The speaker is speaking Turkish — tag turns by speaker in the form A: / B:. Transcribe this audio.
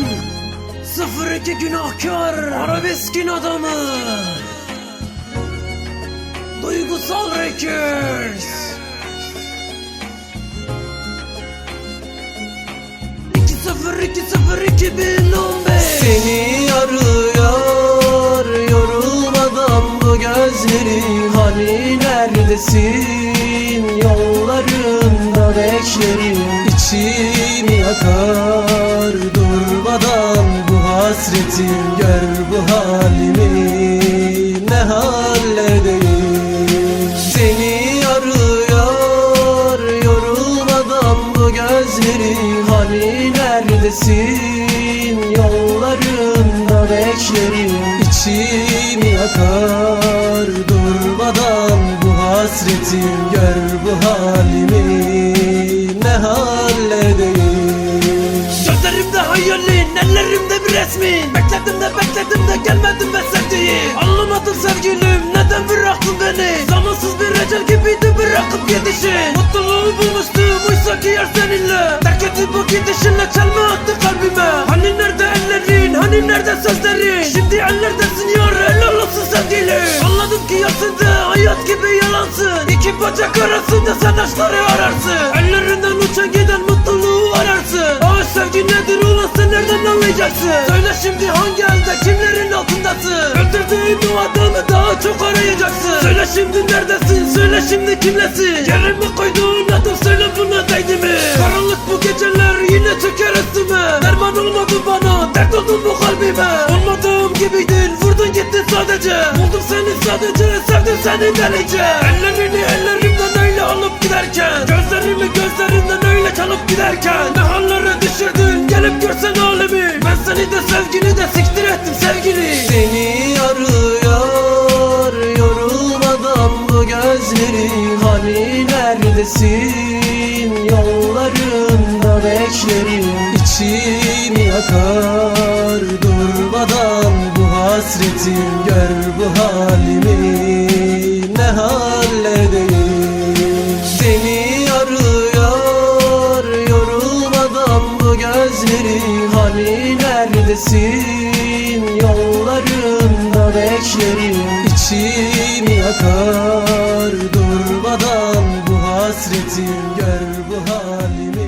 A: ben 02 günahkar Arabeskin adamı. Duygusal Records 2002 2015
B: Seni arıyor yorulmadan bu gözlerim Hani neredesin? Yollarında beklerim İçimi yakar bu hasretim Gör bu halimi ne halledeyim Seni arıyor yorulmadan bu gözlerim. Hani neredesin? Yollarında beklerim İçimi yakar durmadan bu hasretim Gör bu halimi
A: resmin. Bekledim de bekledim de gelmedim be sevdiğim Anlamadım sevgilim, neden bıraktın beni? Zamansız bir ecel gibiydi bırakıp gidişin Mutluluğu bulmuştum, oysa ki yer seninle. Terk edip bu gidişinle çelme attı kalbime. Hani nerede ellerin, hani nerede sözlerin? Şimdi ellerdesin yar, helal olsun sevgilim. Anladım ki aslında hayat gibi yalansın. İki bacak arasında sen aşkları ararsın. Ellerinden uçan giden mutluluğu ararsın. Ama sevgi nedir ulan sen nereden anlayacaksın Söyle şimdi hangi elde kimlerin altındasın? Öldürdüğün o adamı daha çok arayacaksın. Söyle şimdi neredesin? Söyle şimdi kimlesin? Yerime koyduğun adım? Söyle buna değdi mi? Karanlık bu geceler yine çöker üstüme. Derman olmadı bana dert oldun bu kalbime. Olmadığım gibiydin vurdun gittin sadece. Buldum seni sadece sevdim seni delice. Ellerini ellerimden öyle alıp giderken Gözlerimi gözlerinden öyle çalıp giderken. Ne hallere düşürdün? Gelip görsen Ben seni de sevgini de siktir ettim sevgili.
B: Seni arıyor yorulmadan bu gözlerim Hani neredesin? Yollarında beklerim İçimi yakar. Durmadan bu hasretim Gör bu halimi Hani neredesin? Yollarında beklerim İçimi yakar. Durmadan bu hasretim Gör bu halimi